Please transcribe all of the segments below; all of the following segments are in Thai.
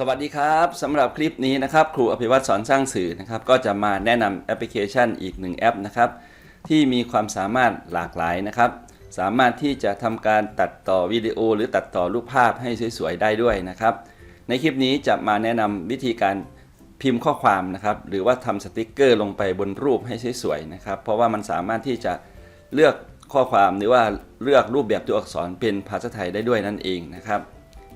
สวัสดีครับสำหรับคลิปนี้นะครับครูอภิวัตสอนสร้างสื่อนะครับก็จะมาแนะนำแอปพลิเคชันอีกหนึ่งแอปนะครับที่มีความสามารถหลากหลายนะครับ สามารถที่จะทำการตัดต่อวิดีโอ หรือตัดต่อรูปภาพให้สวยๆได้ด้วยนะครับ ในคลิปนี้จะมาแนะนำวิธีการพิมพ์ข้อความนะครับหรือว่าทำสติกเกอร์ลงไปบนรูปให้สวยๆนะครับ เพราะว่ามันสามารถที่จะเลือกข้อความหรือว่าเลือกรูปแบบตัวอักษรเป็นภาษาไทยได้ด้วยนั่นเองนะครับ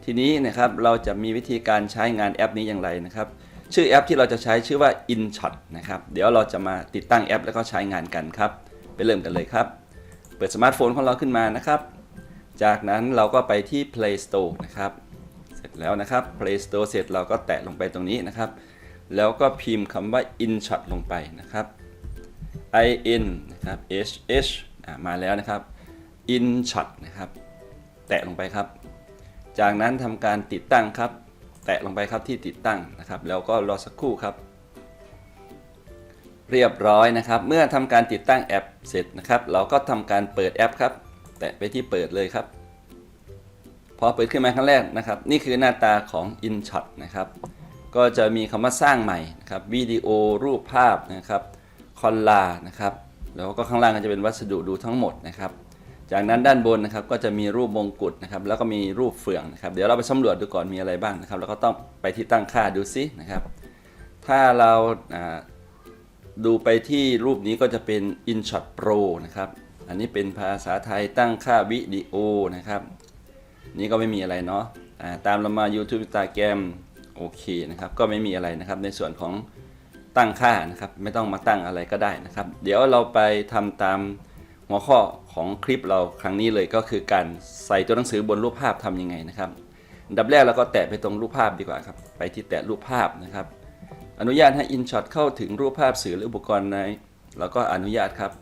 ทีนี้นะครับเราจะมีวิธีการใช้งานแอปนี้อย่างไรนะครับ ชื่อแอปที่เราจะใช้ชื่อว่า InShot นะครับ เดี๋ยวเราจะมาติดตั้งแอปแล้วก็ใช้งานกันครับ ไปเริ่มกันเลยครับ เปิดสมาร์ทโฟนของเราขึ้นมานะครับ จากนั้นเราก็ไปที่ Play Store นะครับ เสร็จแล้วนะครับ Play Store เสร็จเราก็แตะลงไปตรงนี้นะครับ แล้วก็พิมพ์คำว่า InShot ลงไปนะครับ I N นะครับ H H มาแล้วนะครับ InShot นะครับ แตะลงไปครับ จากนั้นทำการติดตั้งครับ แตะลงไปครับที่ติดตั้งนะครับ แล้วก็รอสักครู่ครับ เรียบร้อยนะครับ เมื่อทำการติดตั้งแอปเสร็จนะครับ เราก็ทำการเปิดแอปครับ แตะไปที่เปิดเลยครับพอเปิดขึ้นมาครั้งแรกนะครับ นี่คือหน้าตาของ InShot นะครับก็จะมีคำว่าสร้างใหม่นะครับวิดีโอรูปภาพนะครับคอลลานะครับแล้วก็ข้างล่างก็จะเป็นวัสดุดูทั้งหมดนะครับ จากนั้นด้านบนนะครับก็จะมีรูปมงกุฎนะครับแล้วก็มีรูปเฟืองนะครับเดี๋ยวเราไปสำรวจดูก่อนมีอะไรบ้างนะครับ แล้วก็ต้องไปที่ตั้งค่าดูซินะครับ ถ้าเราดูไปที่รูปนี้ก็จะเป็น InShot Pro นะครับอันนี้เป็นภาษาไทยตั้งค่าวิดีโอนะครับ นี่ก็ไม่มีอะไรเนาะตามเรามา YouTube Instagram โอเคนะครับก็ไม่มีอะไรนะครับในส่วนของตั้งค่านะครับไม่ต้องมาตั้งอะไรก็ได้นะครับ เดี๋ยวเราไปทำตาม หัวข้อของคลิปเราครั้งนี้เลยก็คือการใส่ตัวหนังสือบนรูปภาพทำยังไงนะครับดับแรกเราก็แตะไปตรงรูปภาพดีกว่าครับ ไปที่แตะรูปภาพนะครับ อนุญาตให้ InShot เข้าถึงรูปภาพสื่อหรืออุปกรณ์ในเราก็อนุญาตครับ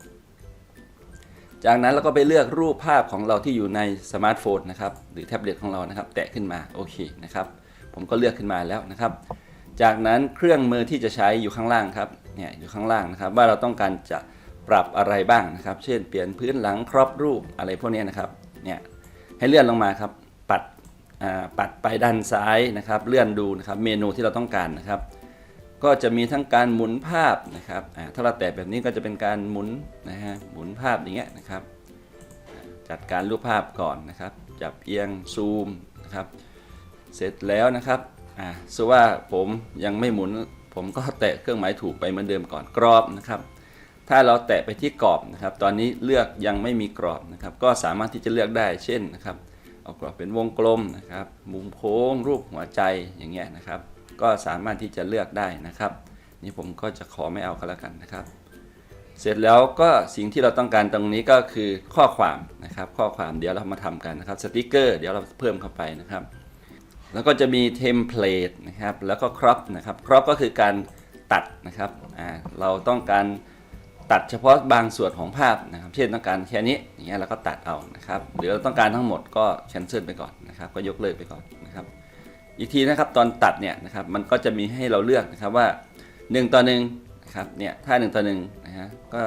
จากนั้นเราก็ไปเลือกรูปภาพของเราที่อยู่ในสมาร์ทโฟนนะครับ หรือแท็บเล็ตของเรานะครับ แตะขึ้นมาโอเคนะครับ ผมก็เลือกขึ้นมาแล้วนะครับ จากนั้นเครื่องมือที่จะใช้อยู่ข้างล่างครับเนี่ยอยู่ข้างล่างนะครับ ว่าเราต้องการจะ ปรับอะไรบ้างนะครับ เช่นเปลี่ยนพื้นหลังครอบรูปอะไรพวกนี้นะครับ เนี่ยให้เลื่อนลงมาครับปัดปัดไปด้านซ้ายนะครับ เลื่อนดูนะครับเมนูที่เราต้องการนะครับ ก็จะมีทั้งการหมุนภาพนะครับถ้าเราแตะแบบนี้ก็จะเป็นการหมุนนะฮะหมุนภาพอย่างเงี้ยนะครับ จัดการรูปภาพก่อนนะครับ จับเอียงซูมนะครับ เสร็จแล้วนะครับอ่าสว่าผมยังไม่หมุน ผมก็แตะเครื่องหมายถูกไปเหมือนเดิมก่อนกรอบนะครับ ถ้าเราแตะไปที่กรอบนะครับ ตอนนี้เลือกยังไม่มีกรอบนะครับ ก็สามารถที่จะเลือกได้ เช่นนะครับ เอากรอบเป็นวงกลมนะครับ มุมโค้งรูปหัวใจอย่างเงี้ยนะครับ ก็สามารถที่จะเลือกได้นะครับ นี่ผมก็จะขอไม่เอาก็แล้วกันนะครับ เสร็จแล้วก็สิ่งที่เราต้องการตรงนี้ก็คือข้อความนะครับ ข้อความเดี๋ยวเรามาทำกันนะครับ สติกเกอร์เดี๋ยวเราเพิ่มเข้าไปนะครับ แล้วก็จะมีเทมเพลตนะครับ แล้วก็ครอปนะครับ ครอปก็คือการตัดนะครับ เราต้องการ ตัดเฉพาะบางส่วนของภาพนะครับ เช่นต้องการแค่นี้อย่างเงี้ยเราก็ตัดเอานะครับหรือเราต้องการทั้งหมดก็แคนเซิลไปก่อนนะครับ ก็ยกเลิกไปก่อนนะครับ อีกทีนะครับตอนตัดเนี่ยนะครับมันก็จะมีให้เราเลือกนะครับว่า 1 ต่อ1นะครับเนี่ยถ้า 1 ต่อ1นะฮะก็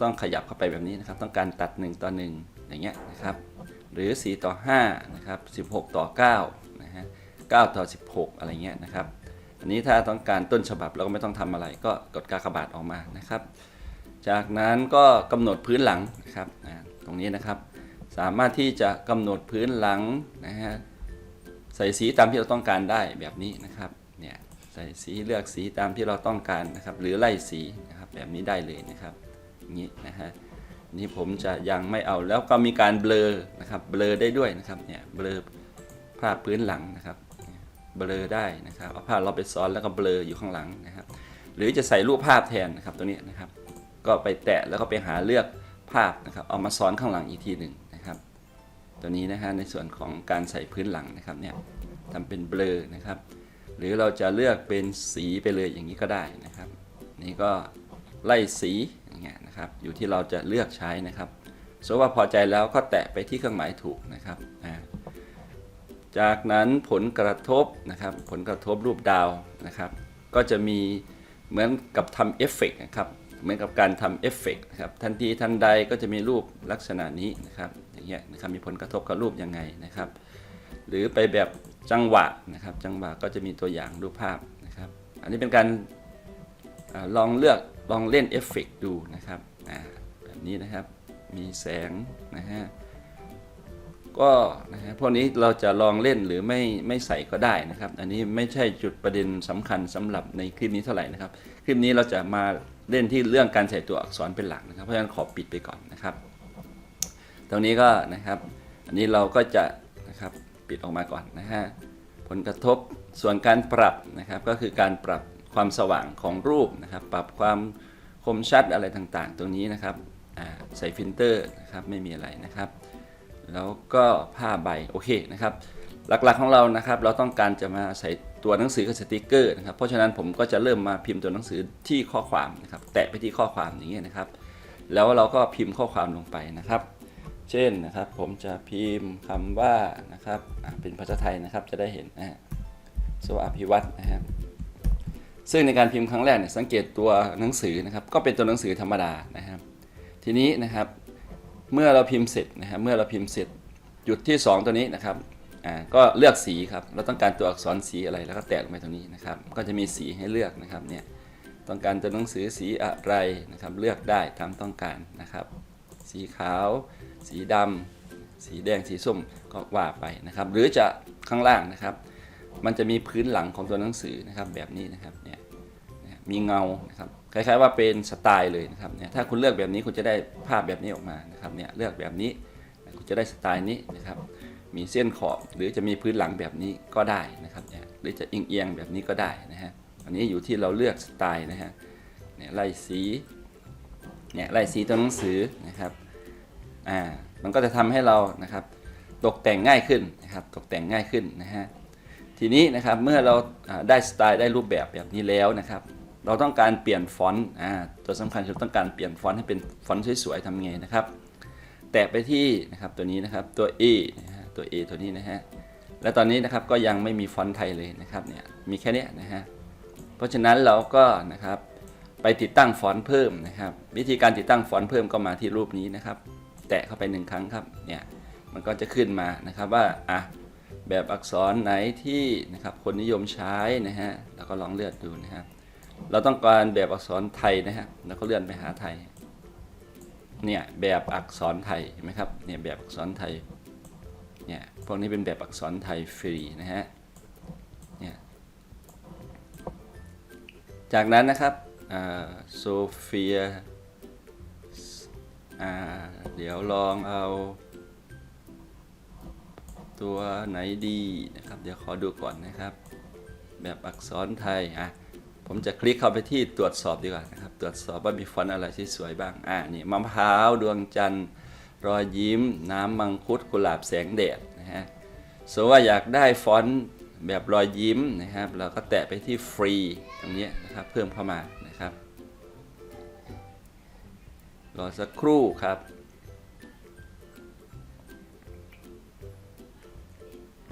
ต้องขยับเข้าไปแบบนี้นะครับ ต้องการตัด 1 ต่อ 1 อย่างเงี้ยนะครับ หรือ 4 ต่อ5นะครับ16 ต่อ9นะฮะ9ต่อ 16 อะไรเงี้ยนะครับ อันนี้ถ้าต้องการต้นฉบับเราก็ไม่ต้องทำอะไร ก็กดกากบาทออกมานะครับ จากนั้นก็กำหนดพื้นหลังนะครับตรงนี้นะครับ สามารถที่จะกำหนดพื้นหลังนะฮะใส่สีตามที่เราต้องการได้แบบนี้นะครับเนี่ยใส่สีเลือกสีตามที่เราต้องการนะครับ หรือไล่สีนะครับแบบนี้ได้เลยนะครับอย่างนี้นะฮะนี่ผมจะยังไม่เอาแล้วก็มีการเบลอนะครับเบลอได้ด้วยนะครับเนี่ยเบลอภาพพื้นหลังนะครับ เบลอได้นะครับเอาภาพเราไปซ้อนแล้วก็เบลออยู่ข้างหลังนะครับ หรือจะใส่รูปภาพแทนนะครับตัวนี้นะครับ ก็ไปแตะแล้วก็ไปหาเลือกภาพนะครับ เอามาซ้อนข้างหลังอีกทีหนึ่งนะครับ ตัวนี้นะฮะในส่วนของการใส่พื้นหลังนะครับเนี่ยทำเป็นเบลอนะครับ หรือเราจะเลือกเป็นสีไปเลยอย่างนี้ก็ได้นะครับ นี่ก็ไล่สีอย่างเงี้ยนะครับอยู่ที่เราจะเลือกใช้นะครับสมมติว่าพอใจแล้วก็แตะไปที่เครื่องหมายถูกนะครับอ่า จากนั้นผลกระทบนะครับผลกระทบรูปดาวนะครับก็จะมีเหมือนกับทำเอฟเฟกต์นะครับเหมือนกับการทำเอฟเฟกต์นะครับทันทีทันใดก็จะมีรูปลักษณะนี้นะครับอย่างเงี้ยนะครับมีผลกระทบกับรูปยังไงนะครับ หรือไปแบบจังหวะนะครับจังหวะก็จะมีตัวอย่างรูปภาพนะครับอันนี้เป็นการอลองเลือกลองเล่นเอฟเฟกต์ดูนะครับแบบนี้นะครับมีแสงนะฮะ ก็นะฮะพวกนี้เราจะลองเล่นหรือไม่ไม่ใส่ก็ได้นะครับ อันนี้ไม่ใช่จุดประเด็นสำคัญสำหรับในคลิปนี้เท่าไหร่นะครับ คลิปนี้เราจะมาเล่นที่เรื่องการใส่ตัวอักษรเป็นหลักนะครับ เพราะฉะนั้นขอปิดไปก่อนนะครับ ตรงนี้ก็นะครับ อันนี้เราก็จะนะครับปิดออกมาก่อนนะฮะผลกระทบส่วนการปรับนะครับก็คือการปรับความสว่างของรูปนะครับ ปรับความคมชัดอะไรต่างๆ ตรงนี้นะครับใส่ฟิลเตอร์นะครับไม่มีอะไรนะครับ แล้วก็ผ้าใบโอเคนะครับ หลักๆของเรานะครับ เราต้องการจะมาใส่ตัวหนังสือกับสติกเกอร์นะครับ เพราะฉะนั้นผมก็จะเริ่มมาพิมพ์ตัวหนังสือที่ข้อความนะครับ แตะไปที่ข้อความอย่างเงี้ยนะครับ แล้วเราก็พิมพ์ข้อความลงไปนะครับ เช่นนะครับ ผมจะพิมพ์คำว่านะครับเป็นภาษาไทยนะครับจะได้เห็นนะฮะสวัสดิวัฒน์นะครับซึ่งในการพิมพ์ครั้งแรกเนี่ยสังเกตตัวหนังสือนะครับ ก็เป็นตัวหนังสือธรรมดานะครับ ทีนี้นะครับ เมื่อเราพิมพ์เสร็จนะครับเมื่อเราพิมพ์เสร็จจุดที่ 2 ตัวนี้นะครับอ่าก็เลือกสีครับเราต้องการตัวอักษรสีอะไรแล้วก็แตะลงไปตรงนี้นะครับ ก็จะมีสีให้เลือกนะครับเนี่ยต้องการตัวหนังสือสีอะไรนะครับ เลือกได้ตามต้องการนะครับ สีขาว สีดำสีแดงสีส้มก็ว่าไปนะครับ หรือจะข้างล่างนะครับ มันจะมีพื้นหลังของตัวหนังสือนะครับแบบนี้นะครับเนี่ยเนี่ยมีเงานะครับ คล้ายๆว่าเป็นสไตล์เลยนะครับเนี่ยถ้าคุณเลือกแบบนี้คุณจะได้ภาพแบบนี้ออกมานะครับเนี่ยเลือกแบบนี้คุณจะได้สไตล์นี้นะครับ มีเส้นขอบหรือจะมีพื้นหลังแบบนี้ก็ได้นะครับเนี่ยหรือจะเอียงๆแบบนี้ก็ได้นะฮะอันนี้อยู่ที่เราเลือกสไตล์นะฮะเนี่ยไล่สีเนี่ยไล่สีตัวหนังสือนะครับอ่ามันก็จะทำให้เรานะครับตกแต่งง่ายขึ้นนะครับตกแต่งง่ายขึ้นนะฮะทีนี้นะครับเมื่อเราได้สไตล์ได้รูปแบบแบบนี้แล้วนะครับ เราต้องการเปลี่ยนฟอนต์อ่าตัวสำคัญคือต้องการเปลี่ยนฟอนต์ให้เป็นฟอนต์สวยๆทำไงนะครับ แตะไปที่นะครับตัวนี้นะครับตัว A นะฮะตัว A ตัวนี้นะฮะและตอนนี้นะครับก็ยังไม่มีฟอนต์ไทยเลยนะครับเนี่ยมีแค่นี้นะฮะเพราะฉะนั้นเราก็นะครับไปติดตั้งฟอนต์เพิ่มนะครับ วิธีการติดตั้งฟอนต์เพิ่มก็มาที่รูปนี้นะครับ แตะเข้าไปหนึ่งครั้งครับเนี่ยมันก็จะขึ้นมานะครับว่าอะแบบอักษรไหนที่นะครับคนนิยมใช้นะฮะแล้วก็ลองเลือกดูนะครับ เราต้องการแบบอักษรไทยนะฮะแล้วก็เลื่อนไปหาไทย เนี่ยแบบอักษรไทยเห็นไหมครับเนี่ยแบบอักษรไทยเนี่ยพวกนี้เป็นแบบอักษรไทยฟรีนะฮะเนี่ยจากนั้นนะครับโซเฟียเดี๋ยวลองเอา ตัวไหนดีนะครับ เดี๋ยวขอดูก่อนนะครับ แบบอักษรไทยอะ ผมจะคลิกเข้าไปที่ตรวจสอบดีกว่านะครับ ตรวจสอบว่ามีฟอนต์อะไรที่สวยบ้าง อ่า นี่มะพร้าวดวงจันทร์ รอยยิ้ม น้ำมังคุดกุหลาบแสงแดดนะฮะสมมติว่าอยากได้ฟอนต์แบบรอยยิ้มนะครับ เราก็แตะไปที่ฟรีตรงนี้นะครับ เพิ่มเข้ามานะครับ รอสักครู่ครับ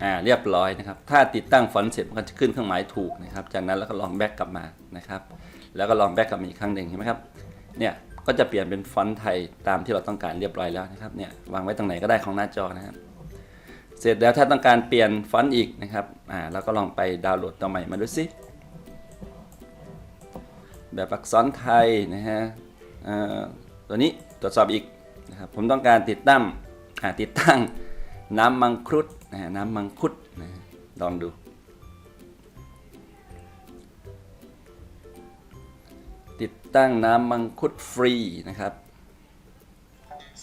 อ่าเรียบร้อยนะครับ ถ้าติดตั้งฟอนต์เสร็จมันก็จะขึ้นเครื่องหมายถูกนะครับ จากนั้นแล้วก็ลองแบ็กกลับมานะครับ แล้วก็ลองแบ็กกลับมาอีกครั้งหนึ่งเห็นไหมครับ เนี่ยก็จะเปลี่ยนเป็นฟอนต์ไทยตามที่เราต้องการเรียบร้อยแล้วนะครับ เนี่ยวางไว้ตรงไหนก็ได้ของหน้าจอนะครับ เสร็จแล้วถ้าต้องการเปลี่ยนฟอนต์อีกนะครับ อ่าเราก็ลองไปดาวน์โหลดตัวใหม่มาดูสิ แบบอักษรไทยนะฮะอ่าตัวนี้ตรวจสอบอีกนะครับ ผมต้องการติดตั้งอ่าติดตั้งน้ำมังคุด นะฮะน้ำมังคุดนะฮะลองดูติดตั้งน้ำมังคุดฟรีนะครับ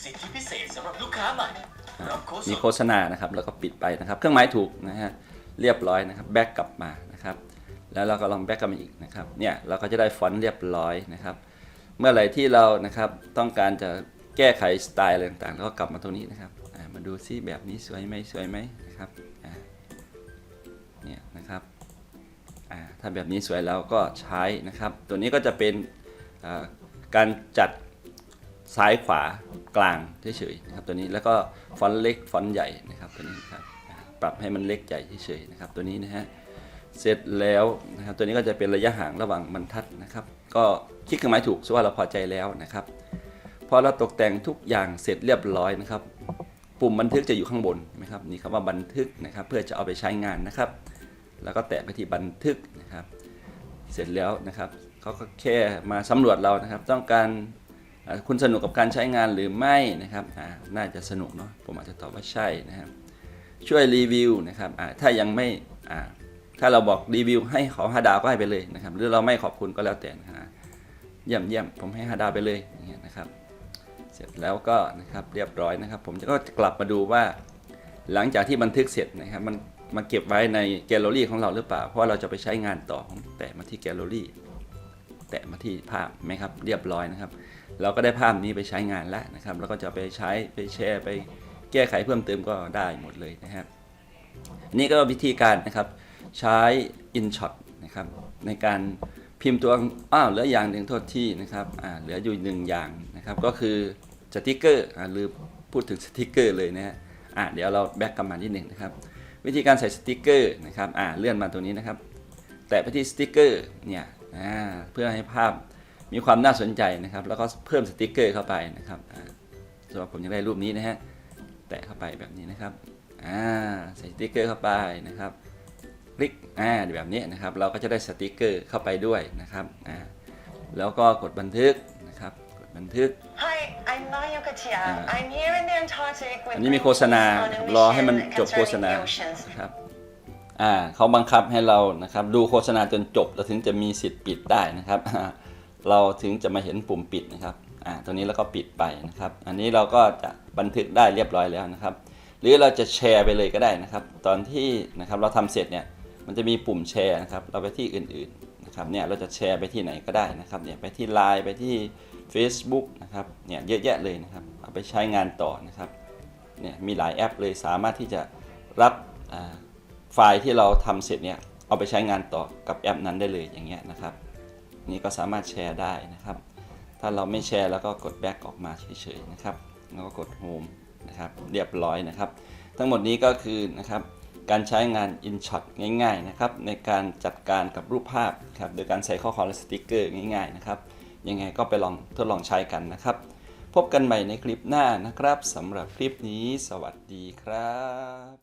สิทธิพิเศษสำหรับลูกค้าใหม่รับโค้ดมีส่วนโฆษณานะครับ แล้วก็ปิดไปนะครับ เครื่องหมายถูกนะฮะ เรียบร้อยนะครับ แบ็กกลับมานะครับ แล้วเราก็ลองแบ็กกลับมาอีกนะครับ เนี่ยเราก็จะได้ฟอนต์เรียบร้อยนะครับ เมื่อไหร่ที่เรานะครับต้องการจะแก้ไขสไตล์อะไรต่างๆ แล้วก็กลับมาตรงนี้นะครับอ่า มาดูซิแบบนี้สวยไหมสวยไหมนะครับเนี่ยนะครับถ้าแบบนี้สวยแล้วก็ใช้นะครับ ตัวนี้ก็จะเป็นการจัดซ้ายขวากลางเฉยๆนะครับตัวนี้แล้วก็ฟอนต์เล็กฟอนต์ใหญ่นะครับตัวนี้นครับปรับให้มันเล็กใหญ่เฉยๆนะครับตัวนี้นะฮะเสร็จแล้วนะครับตัวนี้ก็จะเป็นระยะห่างระหว่างบรรทัดนะครับ ก็คลิกเครื่องหมายถูกซะว่าเราพอใจแล้วนะครับพอเราตกแต่งทุกอย่างเสร็จเรียบร้อยนะครับ ปุ่มบันทึกจะอยู่ข้างบนนไหมครับนี่คำว่าบันทึกนะครับเพื่อจะเอาไปใช้งานนะครับ แล้วก็แตะไปที่บันทึกนะครับ เสร็จแล้วนะครับเขาก็แค่มาสำรวจเรานะครับ ต้องการคุณสนุกกับการใช้งานหรือไม่นะครับน่าจะสนุกเนาะผมอาจจะตอบว่าใช่นะครับ ช่วยรีวิวนะครับถ้ายังไม่ถ้าเราบอกรีวิวให้ขาห้าดาวก็ให้ไปเลยนะครับ หรือเราไม่ขอบคุณก็แล้วแต่นะฮะเยี่ยมเยี่ยมผมให้ห้าดาวไปเลยอย่างเงี้ยนะครับ เสร็จแล้วก็นะครับเรียบร้อยนะครับ ผมจะก็กลับมาดูว่า หลังจากที่บันทึกเสร็จนะครับมันมาเก็บไว้ในแกลเลอรี่ของเราหรือเปล่า เพราะเราจะไปใช้งานต่อผมแตะมาที่แกลเลอรี่แตะมาที่ภาพไหมครับเรียบร้อยนะครับ เราก็ได้ภาพนี้ไปใช้งานแล้วนะครับ แล้วก็จะไปใช้ไปแชร์ไปแก้ไขเพิ่มเติมก็ได้หมดเลยนะครับ นี่ก็วิธีการนะครับใช้ InShot นะครับในการ พิมพ์ตัวอ้าวเหลืออย่างหนึ่งโทษที่นะครับอ่าเหลืออยู่หนึ่งอย่างนะครับ ก็คือสติกเกอร์อ่าลืมพูดถึงสติกเกอร์เลยนะฮะอ่าเดี๋ยวเราแบ็กกลับมาที่หนึ่งนะครับ วิธีการใส่สติกเกอร์นะครับอ่าเลื่อนมาตรงนี้นะครับ แตะไปที่สติกเกอร์เนี่ยอ่าเพื่อให้ภาพมีความน่าสนใจนะครับ แล้วก็เพิ่มสติกเกอร์เข้าไปนะครับอ่าสำหรับผมยังได้รูปนี้นะฮะแตะเข้าไปแบบนี้นะครับอ่าใส่สติกเกอร์เข้าไปนะครับ คลิกอ่าแบบนี้นะครับ เราก็จะได้สติกเกอร์เข้าไปด้วยนะครับอ่าแล้วก็กดบันทึกนะครับ กดบันทึก Hi, I'm Maya Katia. Ah. I'm here in the Antarctic with อันนี้มีโฆษณา on a รอให้มัน mission จบโฆษณา concerning the oceans. นะครับอ่าเขาบังคับให้เรานะครับดูโฆษณาจนจบเราถึงจะมีสิทธิ์ปิดได้นะครับ เราถึงจะมาเห็นปุ่มปิดนะครับอ่าตรงนี้แล้วก็ปิดไปนะครับ อันนี้เราก็จะบันทึกได้เรียบร้อยแล้วนะครับ หรือเราจะแชร์ไปเลยก็ได้นะครับ ตอนที่นะครับเราทำเสร็จเนี่ย มันจะมีปุ่มแชร์นะครับเราไปที่อื่นๆนะครับเนี่ยเราจะแชร์ไปที่ไหนก็ได้นะครับเนี่ยไปที่ Line ไปที่ Facebook นะครับเนี่ยเยอะแยะเลยนะครับเอาไปใช้งานต่อนะครับเนี่ยมีหลายแอปเลยสามารถที่จะรับไฟล์ที่เราทำเสร็จเนี่ยเอาไปใช้งานต่อกับแอปนั้นได้เลยอย่างเงี้ยนะครับนี่ก็สามารถแชร์ได้นะครับ ถ้าเราไม่แชร์แล้วก็กดแบ็กออกมาเฉยๆนะครับแล้วก็กดโฮมนะครับเรียบร้อยนะครับ ทั้งหมดนี้ก็คือนะครับ การใช้งาน InShot ง่ายๆนะครับในการจัดการกับรูปภาพครับโดยการใส่ข้อความและสติกเกอร์ง่ายๆนะครับยังไงก็ไปลองทดลองใช้กันนะครับ พบกันใหม่ในคลิปหน้านะครับสำหรับคลิปนี้ สวัสดีครับ